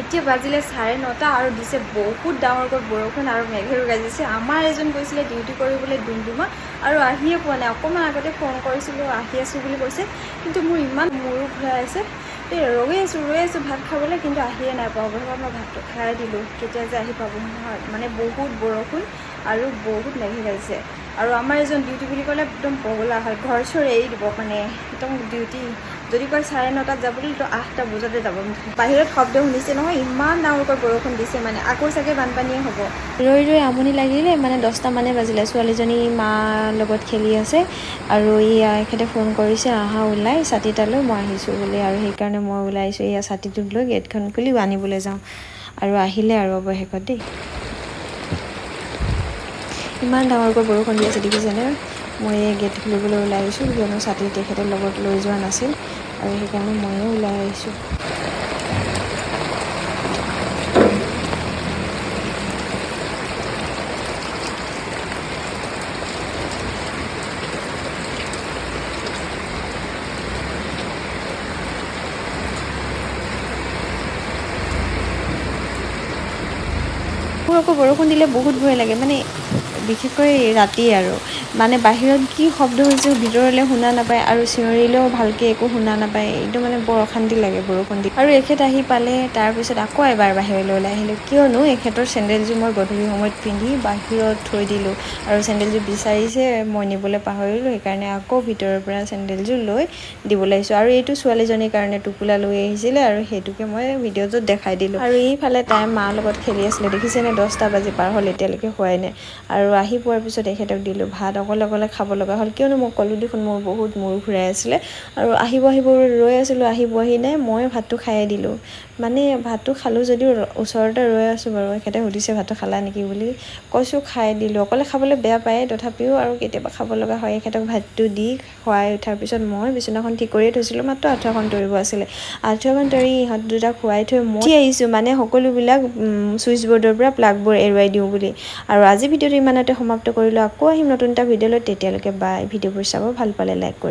এতিয়া বাজিলে চাৰে নটা আৰু দিছে বহুত ডাঙৰকৈ বৰষুণ আৰু মেঘেৰো গাজিছে আমাৰ এজন গৈছিলে ডিউটি কৰিবলৈ ডুমডুমা আৰু আহিয়ে পোৱা নাই। অকণমান আগতে ফোন কৰিছিলোঁ আহি আছোঁ বুলি কৈছে। কিন্তু মোৰ ইমান মূৰো ঘূৰাই আছে। এই ৰৈ আছোঁ ৰৈ আছোঁ ভাত খাবলৈ কিন্তু আহিয়ে নাই অৱশেষত মই ভাতটো খাই দিলোঁ। কেতিয়া যে আহি পাব নহয় মানে বহুত বৰষুণ আৰু বহুত মেঘে গাজিছে আৰু আমাৰ এজন ডিউটি বুলি ক'লে একদম পগলা হয়। ঘৰ চৰ এৰি দিব মানে। একদম ডিউটি যদি কয় চাৰে নটাত যাবলৈ তো আঠটা বজাতে যাব। বাহিৰত শব্দ শুনিছে নহয় ইমান ডাঙৰকৈ বৰষুণ দিছে মানে আকৌ চাগে বানপানীয়ে হ'ব। ৰৈ ৰৈ আমনি লাগিলে মানে দহটা মানে বাজিলে। ছোৱালীজনী মাৰ লগত খেলি আছে আৰু ইয়া এখেতে ফোন কৰিছে আহা ওলাই ছাতি এটালৈ মই আহিছোঁ বুলি আৰু সেইকাৰণে মই ওলাই আহিছোঁ এয়া ছাতিটোক লৈ গেটখন খুলি আনিবলৈ যাওঁ। আৰু আহিলে আৰু অৱশেষত দেই। ইমান ডাঙৰকৈ বৰষুণ দি আছে দেখিছেনে? মই এই গেট খুলিবলৈ ওলাই আহিছোঁ কিয়নো ছাতি তেখেতে লগত লৈ যোৱা নাছিল আৰু সেইকাৰণে ময়ো ওলাই আহিছোঁ। মোৰ আকৌ বৰষুণ দিলে বহুত ভয় লাগে মানে বিশেষকৈ ৰাতি আৰু। মানে বাহিৰত কি শব্দ হৈছে ভিতৰলৈ শুনা নাপায় আৰু চিঞৰিলেও ভালকৈ একো শুনা নাপায়। এইটো মানে বৰ অশান্তি লাগে বৰষুণ দি। আৰু এখেত আহি পালে তাৰপিছত আকৌ এবাৰ বাহিৰলৈ ওলাই আহিলোঁ। কিয়নো এখেতৰ চেণ্ডেলযোৰ মই গধূলি সময়ত পিন্ধি বাহিৰত থৈ দিলোঁ। আৰু চেণ্ডেলযোৰ বিচাৰিছে, মই নিবলৈ পাহৰিলোঁ। সেইকাৰণে আকৌ ভিতৰৰ পৰা চেণ্ডেলযোৰ লৈ দিবলৈ আহিছোঁ। আৰু এইটো ছোৱালীজনীৰ কাৰণে টোপোলা লৈ আহিছিলে আৰু সেইটোকে মই ভিডিঅ'টোত দেখাই দিলোঁ। আৰু এইফালে তাই মাৰ লগত খেলি আছিলে। দেখিছেনে? দহটা বাজি পাৰ হ'ল এতিয়ালৈকে হোৱাই নাই। আৰু আহি পোৱাৰ পিছত এখেতক দিলোঁ ভাত অকলে অকলে খাব লগা হ'ল। কিয়নো মই ক'লোঁ দেখোন মোৰ বহুত মূৰ ঘূৰাই আছিলে। আৰু আহিব আহিব ৰৈ আছিলোঁ আহিবহি নাই মই ভাতটো খায়ে দিলোঁ। মানে ভাতটো খালোঁ যদিও ওচৰতে ৰৈ আছোঁ বাৰু এখেতে সুধিছে ভাতটো খালা নেকি বুলি। কৈছোঁ খাই দিলোঁ। অকলে খাবলৈ বেয়া পায় তথাপিও আৰু কেতিয়াবা খাব লগা হয়। এখেতক ভাতটো দি খুৱাই উঠাৰ পিছত মই বিচনাখন ঠিক কৰিয়ে থৈছিলোঁ। মাত্ৰ আঁঠুৱাখন তৰিব আছিলে। আঁঠুৱাখন তৰি ইহঁত দুটাক খুৱাই থৈ মই আহিছোঁ। মানে সকলোবিলাক ছুইচ বৰ্ডৰ পৰা প্লাগবোৰ এৰুৱাই দিওঁ বুলি। আৰু আজি ভিডিঅ'টো ইমানতে সমাপ্ত কৰিলোঁ। আকৌ আহিম নতুন এটা ভিডিঅ' লৈ তেতিয়ালৈকে বাই ভিডিঅ'বোৰ চাব, ভালো পালে লাইক কৰিব।